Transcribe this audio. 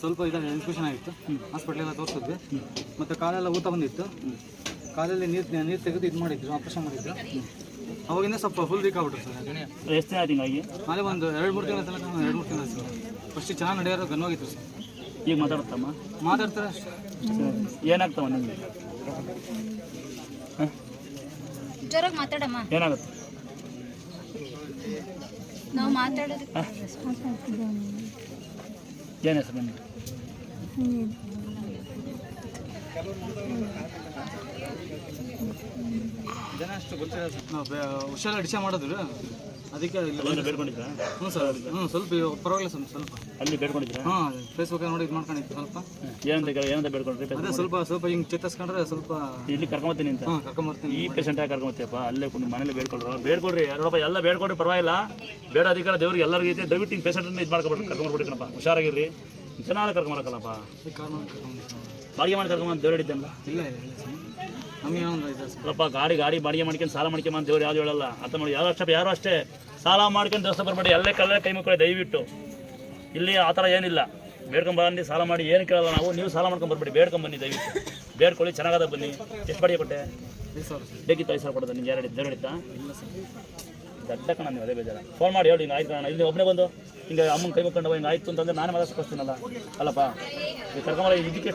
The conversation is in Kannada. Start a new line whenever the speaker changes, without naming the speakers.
ಸ್ವಲ್ಪ ಇದಾಗ ಇನ್ಫೆಕ್ಷನ್ ಆಗಿತ್ತು. ಹಾಸ್ಪಿಟ್ಲೆಲ್ಲ ತೋರಿಸಿದ್ವಿ. ಮತ್ತು ಕಾಲೆಲ್ಲ ಊತ ಬಂದಿತ್ತು. ಕಾಲಲ್ಲಿ ನೀರು ನೀರು ತೆಗೆದು ಇದು ಮಾಡಿದ್ರು ಆಪರೇಷನ್ ಮಾಡಿದ್ರು. ಅವಾಗಿಂದ ಸ್ವಲ್ಪ ಫುಲ್ ವೀಕ್ ಆಗ್ಬಿಟ್ರು ಸರ್.
ಎಷ್ಟು ದಿನ ಹಿಂಗಾಗಿ?
ಒಂದು ಎರಡು ಮೂರು ತಿಂಗಳ ತನಕ ಎರಡು ಮೂರು ತಿಂಗಳ ಸರ್. ಫಸ್ಟ್ ಚೆನ್ನಾಗಿ ನಡೆಯೋರು ಗನ್ನೋಗಿತ್ತು ಸರ್.
ಈಗ ಮಾತಾಡ್ತಮ್ಮ
ಮಾತಾಡ್ತಾರೆ ಅಷ್ಟೇ.
ಏನಾಗ್ತಾವ ಏನಾಗ್ತವ ನಿಮಗೆ?
ಜೋರಾಗಿ ಮಾತಾಡಮ್ಮ.
ಏನಾಗುತ್ತೆ?
ನಾವು ಮಾತಾಡೋದು
ಏನು ಬನ್ನಿ
ಜನ ಅಷ್ಟು ಗೊತ್ತಿಲ್ಲ ಹುಷಾರ ಡಿಶ ಮಾಡಿದ್ರು. ಅದಕ್ಕೆ ಇಲ್ಲಿ
ಬೇಡ್ಕೊಂಡಿದ್ರಾ
ಹ್ಞೂ ಸರ್ ಹ್ಞೂ ಸ್ವಲ್ಪ ಇವಾಗ ಪರವಾಗಿಲ್ಲ ಸರ್ ಸ್ವಲ್ಪ.
ಅಲ್ಲಿ ಬೇಡ್ಕೊಂಡಿದ್ರಾ
ಹಾಂ ಫೇಸ್ಬುಕ್ ನೋಡಿ ಇದು ಮಾಡ್ಕೊಂಡಿದ್ದೆ ಸ್ವಲ್ಪ.
ಏನಂತ ಏನಂತ ಬೇಡ್ಕೊಂಡ್ರಿ
ಅದೇ ಸ್ವಲ್ಪ ಸ್ವಲ್ಪ ಹಿಂಗೆ ಚೇತಸ್ಕೊಂಡ್ರೆ ಸ್ವಲ್ಪ
ಇಲ್ಲಿ ಕರ್ಕೊಂಬತ್ತೀನಿ ಅಂತ?
ಹಾಂ ಕರ್ಕೊಂಬರ್ತೀನಿ.
ಈ ಪೇಷಂಟ್ ಆಗಿ ಕರ್ಕೊಂಬತ್ತೀಯಪ್ಪ? ಅಲ್ಲೇ ಕುಂದು ಮನೇಲಿ ಬೇಡ್ಕೊಳ್ರು. ಬೇಡ್ಕೊಡ್ರಿ ಯಾರಪ್ಪ ಎಲ್ಲ ಬೇಡ್ಕೊಡ್ರಿ ಪರವಾಗಿಲ್ಲ. ಬೇಡ ಅಧಿಕಾರ ದೇವ್ರಿಗೆ ಎಲ್ಲರಿಗೂ ಐತೆ. ದಯವಿಟ್ಟು ಹಿಂಗೆ ಪೇಷಂಟನ್ನು ಇದು ಮಾಡ್ಕೊಬಿಟ್ಟು ಕರ್ಕೊಂಡ್ಬಿಡಿ ಕಣಪ್ಪ ಹುಷಾರಾಗಿರ್ರಿ ಚೆನ್ನಾಗಿ ಕರ್ಕೊಂಬರಕ್ಕಲ್ಲಪ್ಪ ಬಾಡಿಗೆ ಮಾಡಿ ಕರ್ಕೊಂಬಂದು ದೇವ್ರು ಹಿಡಿದ್ದಲ್ಲ
ಇಲ್ಲ ಇಲ್ಲ
ಅಲ್ಲಪ್ಪ ಗಾಡಿ ಗಾಡಿ ಬಾಡಿಗೆ ಮಾಡ್ಕೊಂಡು ಸಾಲ ಮಾಡ್ಕೊಂಬಂದು ದೇವ್ರು ಯಾವ್ದು ಹೇಳಲ್ಲ. ಅಂತ ನೋಡಿ ಯಾರು ಅಷ್ಟೇ ಯಾರು ಅಷ್ಟೇ. ಸಾಲ ಮಾಡ್ಕೊಂಡು ದೇವಸ್ಥಾನ ಬರಬೇಡಿ ಎಲ್ಲೇ ಕಲ್ಲೇ ಕೈ ಮುಕ್ಕೊಳ್ಳಿ ದಯವಿಟ್ಟು. ಇಲ್ಲಿ ಆ ಥರ ಏನಿಲ್ಲ. ಬೇಡ್ಕೊಂಬಂದು ಸಾಲ ಮಾಡಿ ಏನು ಕೇಳಲ್ಲ ನಾವು ನೀವು ಸಾಲ ಮಾಡ್ಕೊಂಡು ಬರ್ಬೇಡಿ ಬೇಡ್ಕೊಂಬನ್ನಿ ದಯವಿಟ್ಟು. ಬೇಡ್ಕೊಳ್ಳಿ ಚೆನ್ನಾಗದ ಬನ್ನಿ. ಎಷ್ಟು ಬಾಡಿಗೆ ಕೊಟ್ಟೆ?
ಸರ್.
ಬೇಕಿತ್ತು ಐದು ಸಾವಿರ ಕೊಡೋದು ನಿಮ್ಗೆ ಯಾರು ಎರಡು ಹಿಡಿತಾ ದಡ್ಡ ಕಣ ನೀವು ಅದೇ ಬೇಜಾರ. ಫೋನ್ ಮಾಡಿ ಹೇಳಿ ಹಿಂಗೆ ಆಯ್ತು ಕಣ. ಇಲ್ಲಿ ಒಬ್ಬನೇ ಬಂದು ಹಿಂಗೆ ಅಮ್ಮನ ಕೈ ಮುಕ್ಕೊಂಡು ಹಿಂಗೆ ಆಯ್ತು ಅಂತಂದ್ರೆ ನಾನೇ ಮಾತಾಡ್ಸ್ಕೊಳ್ತೀನಲ್ಲ. ಅಲ್ಲಪ್ಪ ಈ ಕರ್ಕೊಂಬಲ್ಲ ಇದಕ್ಕೆ